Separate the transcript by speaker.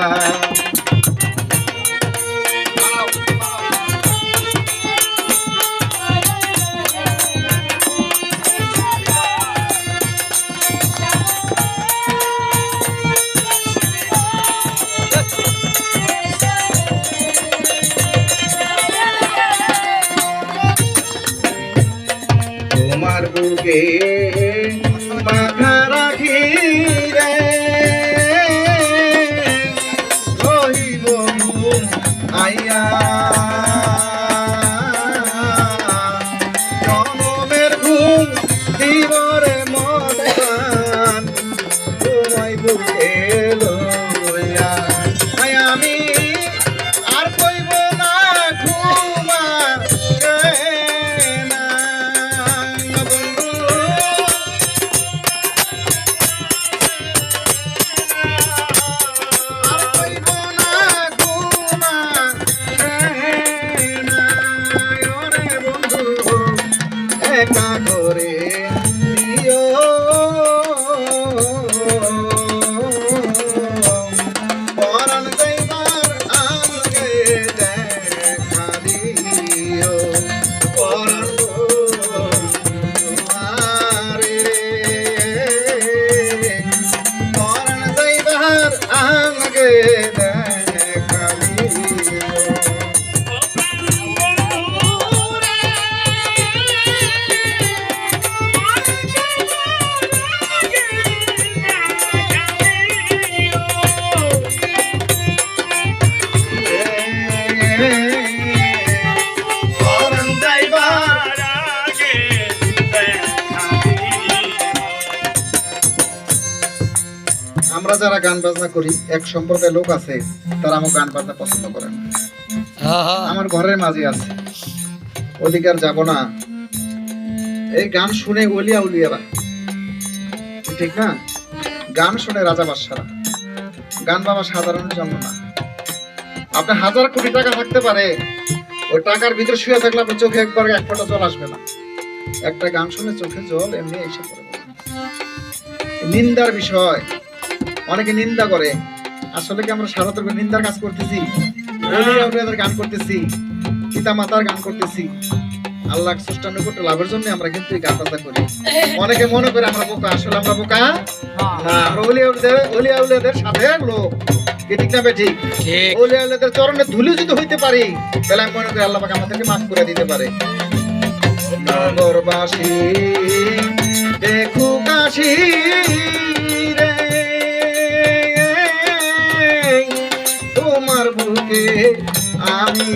Speaker 1: লইয়া তোমার বুকে মাথা আমি আর কইব না ঘুমা বন্ধু। আর কইব না ঘুমা রে বন্ধু Oh, আমরা যারা গান বাজনা করি এক সম্প্রদায়ের লোক আছে তারা আমার গান বাজনা পছন্দ করে না। আমার ঘরের মাঝে আছে। অধিকার যাব না। এই গান শুনে উলিয়া উলিয়ারা ঠিক না? গান শুনে রাজা বাদশারা। গান বাবা সাধারণ জন্ম না। আপনার হাজার কোটি টাকা থাকতে পারে ওই টাকার ভিতরে শুয়ে থাকলে আপনার চোখে একবার এক ফোঁটা জল আসবে না। একটা গান শুনে চোখে জল এমনি এসে পড়ে। নিন্দার বিষয়। অনেকে নিন্দা করে। আসলে কি আমরা সারা তরফে নিন্দার কাজ করতেছি? গান করতেছি পিতা মাতার গান করতেছি। আল্লাহ সুষ্টান্ন করতে লাভের জন্য আমরা কিন্তু এই গান বাজনা করি। অনেকে মনে করে আমরা বোকা আসলে আমরা বোকা? না আমরা সাথে লোক। ঠিক না চরণে ধুলি যদি হইতে পারি তাহলে আমি মনে করি আল্লাহ পাক আমাদেরকে মাফ করে দিতে পারে। নগরবাসী দেখু কাশি তোমার বুকে আমি